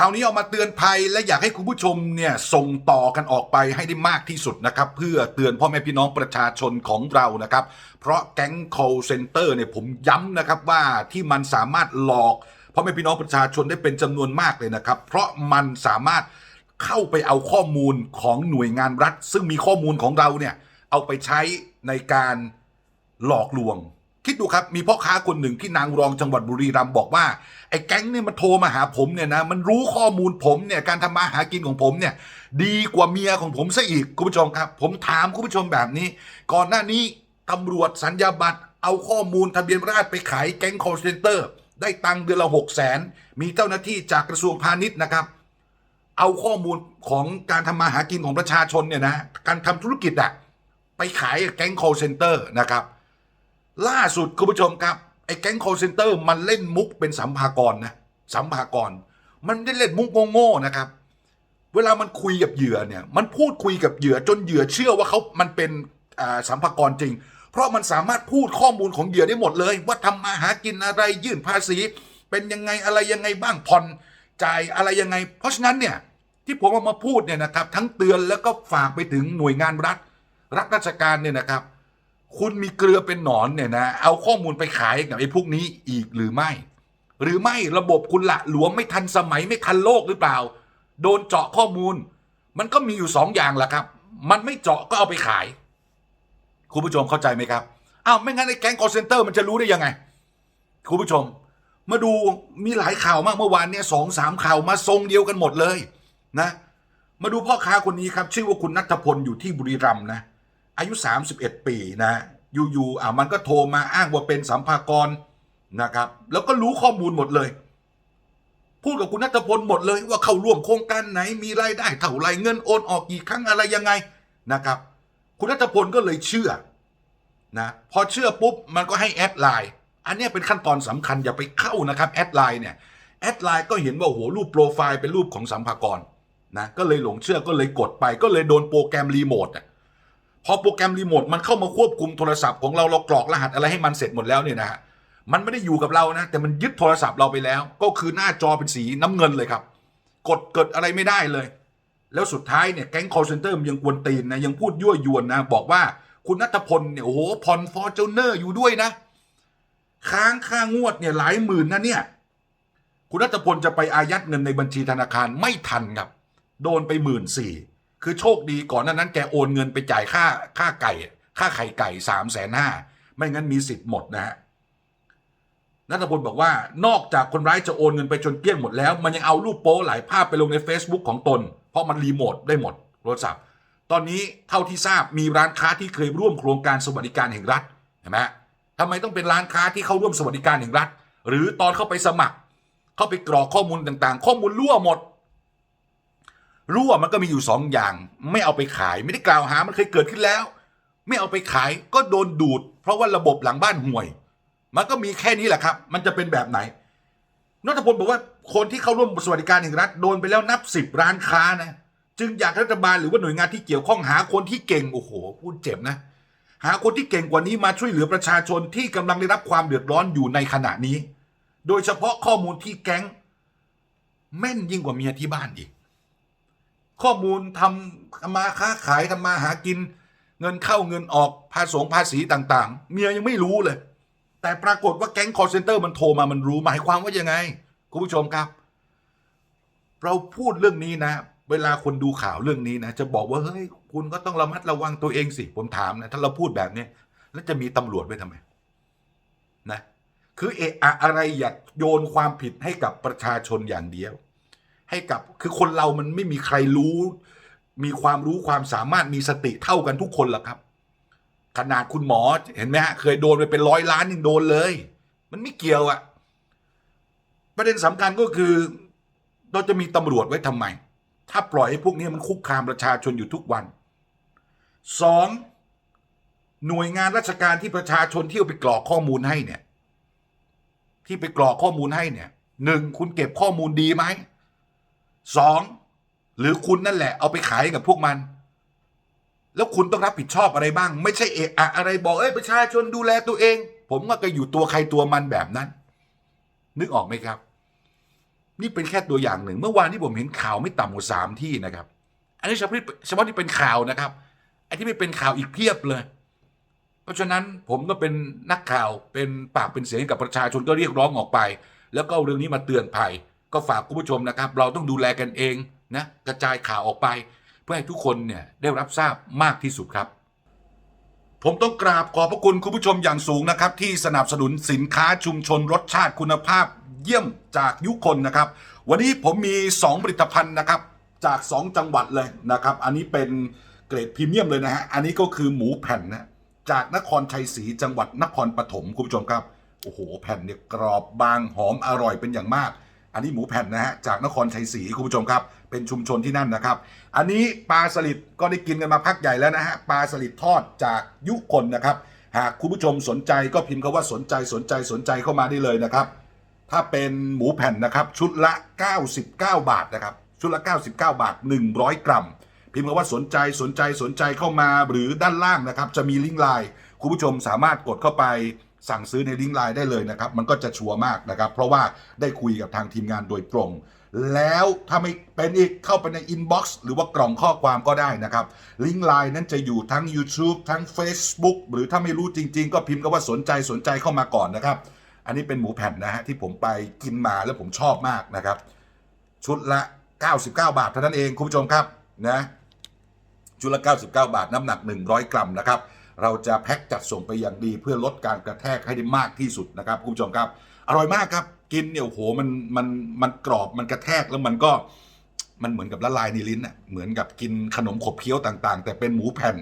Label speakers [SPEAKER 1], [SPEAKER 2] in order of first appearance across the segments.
[SPEAKER 1] คราวนี้เอามาเตือนภัยและอยากให้คุณผู้ชมเนี่ยส่งต่อกันออกไปให้ได้มากที่สุดนะครับ เพื่อเตือนพ่อแม่พี่น้องประชาชนของเรานะครับ เพราะแก๊ง call center เนี่ยผมย้ำนะครับว่าที่มันสามารถหลอกพ่อแม่พี่น้องประชาชนได้เป็นจำนวนมากเลยนะครับ เพราะมันสามารถเข้าไปเอาข้อมูลของหน่วยงานรัฐ ซึ่งมีข้อมูลของเราเนี่ยเอาไปใช้ในการหลอกลวง คิดดูครับมีพ่อค้าคนหนึ่งที่นางรองจังหวัดบุรีรัมย์บอกว่าไอ้แก๊งเนี่ยมันโทรมาหาผมเนี่ยนะมันรู้ข้อมูลผมเนี่ยการทำมาหากินของผมเนี่ยดีกว่าเมียของผมซะอีกคุณผู้ชมครับ ผมถามคุณผู้ชมแบบนี้ ก่อนหน้านี้ตำรวจสัญญาบัตรเอาข้อมูลทะเบียนราษฎรไปขายแก๊ง call center ได้ตังค์เดือนละหกแสนมีเจ้าหน้าที่จากกระทรวงพาณิชย์นะครับ เอาข้อมูลของการทำมาหากินของประชาชนเนี่ยนะการทำธุรกิจอะไปขายแก๊ง call center นะครับ ล่าสุดคุณผู้ชมครับ ไอ้แก๊ง call center มันเล่นมุกเป็นสัมภากรนะสัมภากร มันไม่ได้เล่นมุกโง่ๆนะครับ เวลามันคุยกับเหยื่อเนี่ย มันพูดคุยกับเหยื่อจนเหยื่อเชื่อว่าเขามันเป็นสัมภากรจริง เพราะมันสามารถพูดข้อมูลของเหยื่อได้หมดเลย ว่าทำมาหากินอะไรยื่นภาษี เป็นยังไงอะไรยังไงบ้างผ่อนจ่ายอะไรยังไง เพราะฉะนั้นเนี่ยที่ผมเอามาพูดเนี่ยนะครับ ทั้งเตือนแล้วก็ฝากไปถึงหน่วยงานรัฐรัฐราชการเนี่ยนะครับ คุณมีเกลือเป็นหนอนเนี่ยนะ เอาข้อมูลไปขายกับไอ้พวกนี้อีกหรือไม่ หรือไม่ระบบคุณละหลวมไม่ทันสมัยไม่ทันโลกหรือเปล่า โดนเจาะข้อมูล มันก็มีอยู่สองอย่างแหละครับ มันไม่เจาะก็เอาไปขาย คุณผู้ชมเข้าใจไหมครับอ้าวไม่งั้นไอ้แก๊งคอร์เซนเตอร์มันจะรู้ได้ยังไง คุณผู้ชม มาดูมีหลายข่าวมากเมื่อวานเนี่ยสองสามข่าวมาทรงเดียวกันหมดเลยนะ มาดูพ่อค้าคนนี้ครับ ชื่อว่าคุณนัทพลอยู่ที่บุรีรัมย์นะ อายุ 31 ปีนะอยู่ๆอะมันก็โทรมาอ้างว่าเป็นสัมภากรนะครับ แล้วก็รู้ข้อมูลหมดเลย พูดกับคุณนัทพลหมดเลยว่าเข้าร่วมโครงการไหนมีรายได้เท่าไรเงินโอนออกกี่ครั้งอะไรยังไงนะครับ คุณนัทพลก็เลยเชื่อนะพอเชื่อปุ๊บมันก็ให้แอดไลน์อันนี้เป็นขั้นตอนสำคัญอย่าไปเข้านะครับแอดไลน์เนี่ยแอดไลน์ก็เห็นว่าโอ้โหรูปโปรไฟล์เป็นรูปของสัมภากรนะก็เลยหลงเชื่อก็เลยกดไปก็เลยโดนโปรแกรมรีโมทอะ พอโปรแกรมรีโมทมันเข้ามาควบคุมโทรศัพท์ของเราเรากรอกรหัสอะไรให้มันเสร็จหมดแล้วเนี่ยนะฮะมันไม่ได้อยู่กับเรานะ แต่มันยึดโทรศัพท์เราไปแล้ว ก็คือหน้าจอเป็นสีน้ำเงินเลยครับ กดเกิดอะไรไม่ได้เลย แล้วสุดท้ายเนี่ยแก๊ง call center มันยังกวนตีนนะยังพูดยั่วยวนนะ บอกว่าคุณนัทพลเนี่ยโอ้โหผ่อนฟอร์จูเนอร์อยู่ด้วยนะ ค้างค่างวดเนี่ยหลายหมื่นนะเนี่ย คุณนัทพลจะไปอายัดเงินในบัญชีธนาคารไม่ทันครับ โดนไปหมื่นสี่ คือโชคดีก่อนหน้านั้นแกโอนเงินไปจ่ายค่าค่าไก่ ค่าไข่ไก่สามแสนห้าไม่งั้นมีสิทธิ์หมดนะฮะนัทพลบอกว่านอกจากคนร้ายจะโอนเงินไปจนเกลี้ยงหมดแล้ว มันยังเอารูปโป๊หลายภาพไปลงใน Facebook ของตน เพราะมันรีโมทได้หมดโทรศัพท์ ตอนนี้เท่าที่ทราบมีร้านค้าที่เคยร่วมโครงการสวัสดิการแห่งรัฐเห็นไหมทำไมต้องเป็นร้านค้าที่เข้าร่วมสวัสดิการแห่งรัฐ หรือตอนเข้าไปสมัคร เข้าไปกรอกข้อมูลต่างๆ ข้อมูลรั่วหมด รั่วมันก็มีอยู่สองอย่าง ไม่เอาไปขาย ไม่ได้กล่าวหามันเคยเกิดขึ้นแล้ว ไม่เอาไปขายก็โดนดูด เพราะว่าระบบหลังบ้านห่วย มันก็มีแค่นี้แหละครับ มันจะเป็นแบบไหนนัทพลบอกว่าคนที่เข้าร่วมสวัสดิการแห่งรัฐโดนไปแล้วนับสิบร้านค้านะจึงอยากรัฐบาลหรือว่าหน่วยงานที่เกี่ยวข้องหาคนที่เก่งโอ้โหพูดเจ็บนะ หาคนที่เก่งกว่านี้มาช่วยเหลือประชาชนที่กำลังได้รับความเดือดร้อนอยู่ในขณะนี้ โดยเฉพาะข้อมูลที่แก๊ง แม่นยิ่งกว่าเมียที่บ้านอีก ข้อมูลทำมาค้าขายทำมาหากิน เงินเข้าเงินออกภาษีภาษีต่างๆ เมียยังไม่รู้เลย แต่ปรากฏว่าแก๊งคอร์เซนเตอร์มันโทรมามันรู้หมายความว่ายังไง คุณผู้ชมครับ เราพูดเรื่องนี้นะ เวลาคนดูข่าวเรื่องนี้นะ จะบอกว่าเฮ้ยคุณก็ต้องระมัดระวังตัวเองสิผมถามนะถ้าเราพูดแบบนี้แล้วจะมีตำรวจไว้ทำไมนะคือเอะอะอะไรอยากโยนความผิดให้กับประชาชนอย่างเดียว ให้กับคือคนเรามันไม่มีใครรู้ มีความรู้ความสามารถมีสติเท่ากันทุกคนหรอกครับ ขนาดคุณหมอเห็นไหมฮะเคยโดนไปเป็นร้อยล้านยังโดนเลย มันไม่เกี่ยวอะประเด็นสำคัญก็คือเราจะมีตำรวจไว้ทำไม ถ้าปล่อยให้พวกนี้มันคุกคามประชาชนอยู่ทุกวันสองหน่วยงานราชการที่ประชาชนที่เอาไปกรอกข้อมูลให้เนี่ย ที่ไปกรอกข้อมูลให้เนี่ยหนึ่งคุณเก็บข้อมูลดีไหม สองหรือคุณนั่นแหละเอาไปขายกับพวกมัน แล้วคุณต้องรับผิดชอบอะไรบ้าง ไม่ใช่เอะอะอะไรบอกเอ้ยประชาชนดูแลตัวเอง ผมว่าก็อยู่ตัวใครตัวมันแบบนั้น นึกออกไหมครับ นี่เป็นแค่ตัวอย่างหนึ่ง เมื่อวานที่ผมเห็นข่าวไม่ต่ำกว่าสามที่นะครับ อันนี้เฉพาะเฉพาะที่เป็นข่าวนะครับไอ้ที่ไม่เป็นข่าวอีกเพียบเลย เพราะฉะนั้นผมก็เป็นนักข่าวเป็นปากเป็นเสียงกับประชาชนก็เรียกร้องออกไป แล้วก็เอาเรื่องนี้มาเตือนภัย ก็ฝากคุณผู้ชมนะครับ เราต้องดูแลกันเองนะกระจายข่าวออกไป เพื่อให้ทุกคนเนี่ยได้รับทราบมากที่สุดครับ ผมต้องกราบขอบพระคุณคุณผู้ชมอย่างสูงนะครับ ที่สนับสนุนสินค้าชุมชนรสชาติคุณภาพเยี่ยมจากยุคนนะครับ วันนี้ผมมี 2 ผลิตภัณฑ์นะครับจาก 2 จังหวัดเลยนะครับ อันนี้เป็นเกรดพรีเมียมเลยนะฮะ อันนี้ก็คือหมูแผ่นนะจากนครชัยศรีจังหวัดนครปฐมคุณผู้ชมครับ โอ้โห แผ่นเนี่ยกรอบบางหอมอร่อยเป็นอย่างมาก อันนี้หมูแผ่นนะฮะจากนครชัยศรีคุณผู้ชมครับ เป็นชุมชนที่นั่นนะครับ อันนี้ปลาสลิดก็ได้กินกันมาพักใหญ่แล้วนะฮะปลาสลิดทอดจากยุคนนะครับ หากคุณผู้ชมสนใจก็พิมพ์คำว่าสนใจสนใจสนใจเข้ามาได้เลยนะครับ ถ้าเป็นหมูแผ่นนะครับ ชุดละ 99 บาทนะครับ ชุดละ 99 บาท 100 กรัม พิมพ์คำว่าสนใจสนใจสนใจเข้ามาหรือด้านล่างนะครับ จะมีลิงก์ไลน์คุณผู้ชมสามารถกดเข้าไป สั่งซื้อในลิงก์ไลน์ได้เลยนะครับมันก็จะชัวร์มากนะครับ เพราะว่าได้คุยกับทางทีมงานโดยตรง แล้วถ้าไม่เป็นอีกเข้าไปในอินบ็อกซ์หรือว่ากล่องข้อความก็ได้นะครับ ลิงก์ไลน์นั้นจะอยู่ทั้ง YouTube ทั้ง Facebook หรือถ้าไม่รู้จริง ๆ ก็พิมพ์คำว่าสนใจสนใจเข้ามาก่อนนะครับ อันนี้เป็นหมูแผ่นนะฮะที่ผมไปกินมาแล้วผมชอบมากนะครับ ชุดละ 99 บาทเท่านั้นเองคุณผู้ชมครับนะชุดละ 99 บาทน้ำหนัก 100 กรัมนะครับ เราจะแพ็คจัดส่งไปอย่างดี เพื่อลดการกระแทกให้ได้มากที่สุดนะครับคุณผู้ชมครับอร่อยมากครับ กินเนี่ยโหมันมันมันกรอบมันกระแทกแล้วมันก็มันเหมือนกับละลายในลิ้นอะเหมือนกับกินขนมขบเคี้ยวต่างๆ แต่เป็นหมูแผ่น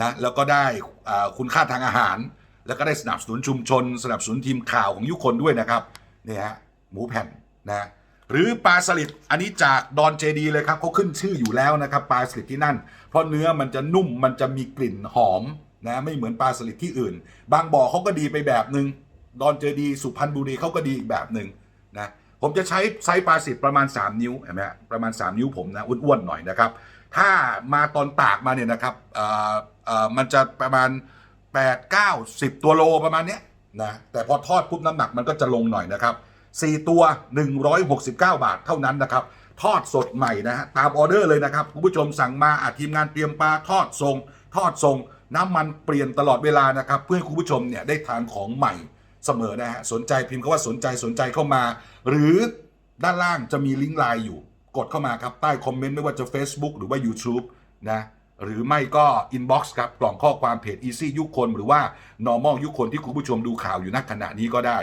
[SPEAKER 1] นะแล้วก็ได้อ่าคุณค่าทางอาหาร แล้วก็ได้สนับสนุนชุมชน สนับสนุนทีมข่าวของยุคนด้วยนะครับเนี่ยฮะหมูแผ่นนะหรือปลาสลิดอันนี้จากดอนเจดีเลยครับเขาขึ้นชื่ออยู่แล้วนะครับปลาสลิดที่นั่น เพราะเนื้อมันจะนุ่มมันจะมีกลิ่นหอม นะไม่เหมือนปลาสลิดที่อื่น บางบ่อเขาก็ดีไปแบบหนึ่งดอนเจดีสุพรรณบุรีเขาก็ดีอีกแบบหนึ่งนะผมจะใช้ไซส์ปลาสลิดประมาณ 3 นิ้วเห็นไหมฮะประมาณ 3 นิ้วผมนะอ้วนๆหน่อยนะครับ ถ้ามาตอนตากมาเนี่ยนะครับมันจะประมาณ 8 9 10 ตัวโลประมาณเนี้ยนะแต่พอทอดปุ๊บน้ำหนักมันก็จะลงหน่อยนะครับ 4 ตัว 169 บาทเท่านั้นนะครับทอดสดใหม่นะฮะตามออเดอร์เลยนะครับคุณผู้ชมสั่งมาอาทีมงานเตรียมปลาทอดทรง ทอดทรง น้ำมันเปลี่ยนตลอดเวลานะครับ เพื่อให้คุณผู้ชมเนี่ยได้ทานของใหม่เสมอนะฮะสนใจพิมพ์คำว่าสนใจสนใจเข้ามา หรือด้านล่างจะมีลิงก์ไลน์อยู่ กดเข้ามาครับใต้คอมเมนต์ไม่ว่าจะ Facebook หรือว่า YouTube นะหรือไม่ก็ Inbox ครับกล่องข้อความเพจ Easy ยุคคนหรือว่า Normal ยุคคนที่คุณผู้ชมดูข่าวอยู่ณขณะนี้ก็ได้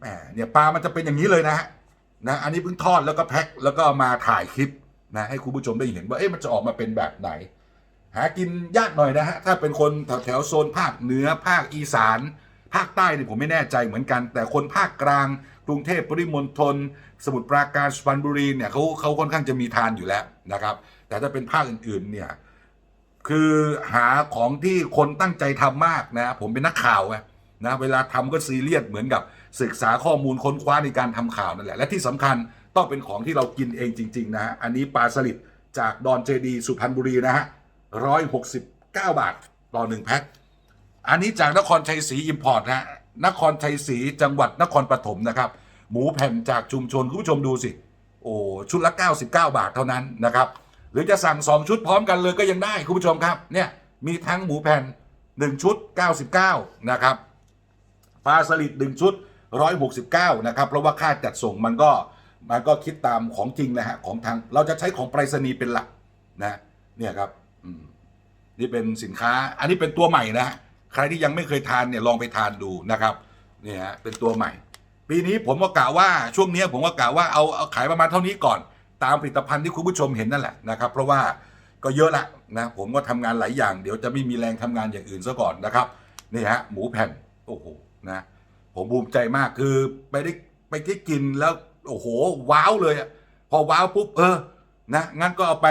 [SPEAKER 1] แหมเนี่ยปลามันจะเป็นอย่างนี้เลยนะฮะนะอันนี้เพิ่งทอดแล้วก็แพ็คแล้วก็มาถ่ายคลิปนะให้คุณผู้ชมได้เห็นว่าเอ๊ะมันจะออกมาเป็นแบบไหนากินยากหน่อยนะฮะ ถ้าเป็นคนแถวแถวโซนภาคเหนือภาคอีสาน ภาคใต้เนี่ยผมไม่แน่ใจเหมือนกัน แต่คนภาคกลาง กรุงเทพปริมณฑลสมุทรปราการสุพรรณบุรีเนี่ยเขาเขาค่อนข้างจะมีทานอยู่แล้วนะครับ แต่ถ้าเป็นภาคอื่นๆเนี่ยคือหาของที่คนตั้งใจทำมากนะ ผมเป็นนักข่าวไงนะเวลาทำก็ซีเรียสเหมือนกับศึกษาข้อมูลค้นคว้าในการทำข่าวนั่นแหละ และที่สำคัญต้องเป็นของที่เรากินเองจริง ๆ นะฮะอันนี้ปลาสลิดจากดอนเจดีสุพรรณบุรีนะฮะ ร้อยหกสิบเก้าบาทต่อหนึ่งแพ็ค อันนี้จากนครชัยศรีอิมพอร์ตนะฮะนครชัยศรีจังหวัดนครปฐมนะครับ หมูแผ่นจากชุมชน คุณผู้ชมดูสิ โอ้ ชุดละ 99 บาทเท่านั้นนะครับ หรือจะสั่ง 2 ชุดพร้อมกันเลยก็ยังได้ คุณผู้ชมครับ เนี่ย มีทั้งหมูแผ่น 1 ชุด 99 นะครับ ปลาสลิด 1 ชุด 169 นะครับ เพราะว่าค่าจัดส่งมันก็มันก็คิดตามของจริงนะฮะของทางเราจะใช้ของไปรษณีย์เป็นหลักนะเนี่ยครับ อืมนี่เป็นสินค้า อันนี้เป็นตัวใหม่นะฮะใครที่ยังไม่เคยทานเนี่ยลองไปทานดูนะครับเนี่ยฮะเป็นตัวใหม่ ปีนี้ผมก็กะว่าช่วงนี้ผมก็กะว่าเอาเอาขายประมาณเท่านี้ก่อน ตามผลิตภัณฑ์ที่คุณผู้ชมเห็นนั่นแหละนะครับเพราะว่าก็เยอะละนะผมก็ทำงานหลายอย่าง เดี๋ยวจะไม่มีแรงทำงานอย่างอื่นซะก่อนนะครับนี่ฮะหมูแผ่นโอ้โหนะผมภูมิใจมากคือไปได้ไปที่กินแล้วโอ้โหว้าวเลยอะพอว้าวปุ๊บเออ นะงั้นก็เอาไป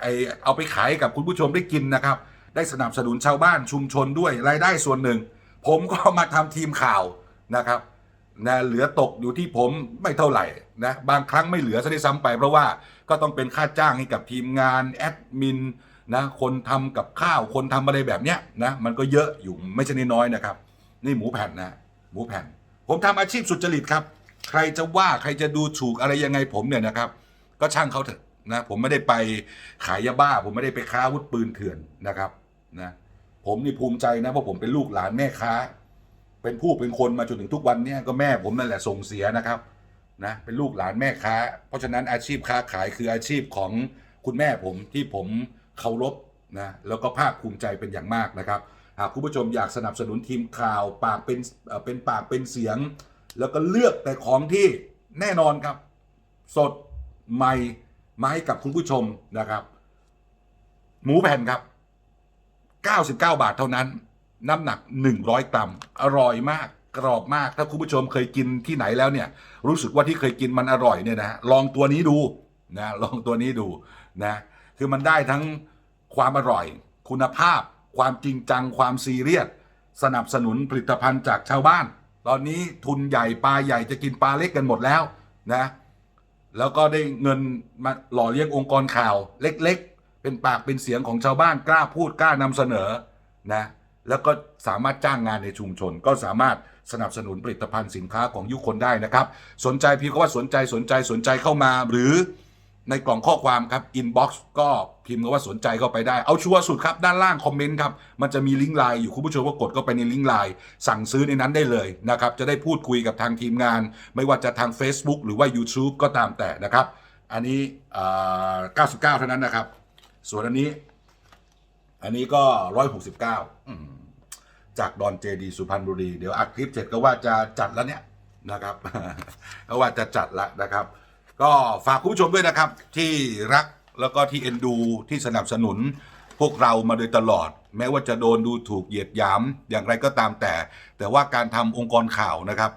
[SPEAKER 1] ไอเอาไปขายกับคุณผู้ชมได้กินนะครับ ได้สนับสนุนชาวบ้านชุมชนด้วยรายได้ส่วนหนึ่ง ผมก็มาทำทีมข่าวนะครับนะเหลือตกอยู่ที่ผมไม่เท่าไหร่นะบางครั้งไม่เหลือซะด้วยซ้ำไป เพราะว่าก็ต้องเป็นค่าจ้างให้กับทีมงานแอดมินนะคนทำกับข้าวคนทำอะไรแบบเนี้ยนะมันก็เยอะอยู่ไม่ใช่น้อยๆนะครับ นี่หมูแผ่นนะ หมูแผ่น ผมทำอาชีพสุจริตครับ ใครจะว่าใครจะดูถูกอะไรยังไงผมเนี่ยนะครับ ก็ช่างเขาเถอะ นะผมไม่ได้ไปขายยาบ้า ผมไม่ได้ไปค้าอาวุธปืนเถื่อนนะครับนะผมนี่ภูมิใจนะเพราะผมเป็นลูกหลานแม่ค้า เป็นผู้เป็นคนมาจนถึงทุกวันเนี้ก็แม่ผมนั่นแหละส่งเสียนะครับนะเป็นลูกหลานแม่ค้า เพราะฉะนั้นอาชีพค้าขายคืออาชีพของคุณแม่ผมที่ผมเคารพนะแล้วก็ภาคภูมิใจเป็นอย่างมากนะครับหากคุณผู้ชมอยากสนับสนุนทีมข่าวปากเป็นเป็นปากเป็นเสียง แล้วก็เลือกแต่ของที่แน่นอนครับ สดใหม่ มาให้กับคุณผู้ชมนะครับ หมูแผ่นครับ 99 บาทเท่านั้น น้ำหนัก 100 กรัม อร่อยมากกรอบมาก ถ้าคุณผู้ชมเคยกินที่ไหนแล้วเนี่ย รู้สึกว่าที่เคยกินมันอร่อยเนี่ยนะลองตัวนี้ดูนะลองตัวนี้ดูนะคือมันได้ทั้งความอร่อย คุณภาพ ความจริงจัง ความซีเรียสสนับสนุนผลิตภัณฑ์จากชาวบ้าน ตอนนี้ทุนใหญ่ปลาใหญ่จะกินปลาเล็กกันหมดแล้วนะ แล้วก็ได้เงินมาหล่อเลี้ยงองค์กรข่าวเล็กๆ เป็นปากเป็นเสียงของชาวบ้านกล้าพูดกล้านำเสนอนะแล้วก็สามารถจ้างงานในชุมชน ก็สามารถสนับสนุนผลิตภัณฑ์สินค้าของยุคนได้นะครับ สนใจพี่ก็ว่าสนใจสนใจสนใจเข้ามาหรือ ในกล่องข้อความครับอินบ็อกซ์ก็พิมพ์คำว่าสนใจเข้าไปได้ เอาชัวร์สุดครับ ด้านล่างคอมเมนต์ครับ มันจะมีลิงก์ไลน์อยู่คุณผู้ชมก็กดเข้าไปในลิงก์ไลน์สั่งซื้อในนั้นได้เลยนะครับ จะได้พูดคุยกับทางทีมงาน ไม่ว่าจะทาง Facebook หรือว่า YouTube ก็ตามแต่นะครับ อันนี้อ่า99 เท่านั้นนะครับ ส่วนอันนี้ อันนี้ก็ 169 จากดอนเจดีสุพรรณบุรี เดี๋ยวอัดคลิปเสร็จก็ว่าจะจัดแล้วเนี่ยนะครับก็ว่าจะจัดละนะครับ ก็ฝากคุณผู้ชมด้วยนะครับ ที่รักแล้วก็ที่เอ็นดูที่สนับสนุน พวกเรามาโดยตลอด แม้ว่าจะโดนดูถูกเหยียดหยามอย่างไรก็ตามแต่ แต่ว่าการทำองค์กรข่าวนะครับ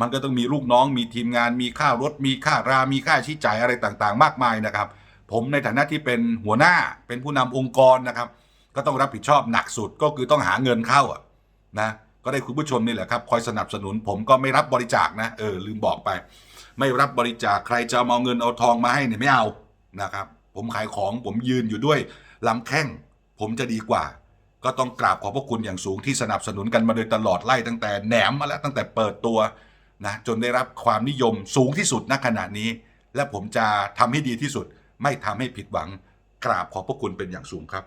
[SPEAKER 1] มันก็ต้องมีลูกน้องมีทีมงานมีค่ารถ มีค่ารามีค่าใช้จ่ายอะไรต่างๆ มากมายนะครับ ผมในฐานะที่เป็นหัวหน้าเป็นผู้นำองค์กรนะครับ ก็ต้องรับผิดชอบหนักสุดก็คือต้องหาเงินเข้าอะนะ ก็ได้คุณผู้ชมนี่แหละครับคอยสนับสนุนผมก็ไม่รับบริจาคนะเออลืมบอกไป ไม่รับบริจาคใครจะเอาเงินเอาทองมาให้เนี่ยไม่เอานะครับผมขายของผมยืนอยู่ด้วยลำแข้งผมจะดีกว่า ก็ต้องกราบขอบพระคุณอย่างสูงที่สนับสนุนกันมาโดยตลอดไล่ตั้งแต่แหนมมาแล้วตั้งแต่เปิดตัวนะจนได้รับความนิยมสูงที่สุดณขณะนี้ และผมจะทำให้ดีที่สุด ไม่ทำให้ผิดหวัง กราบขอบพระคุณเป็นอย่างสูงครับ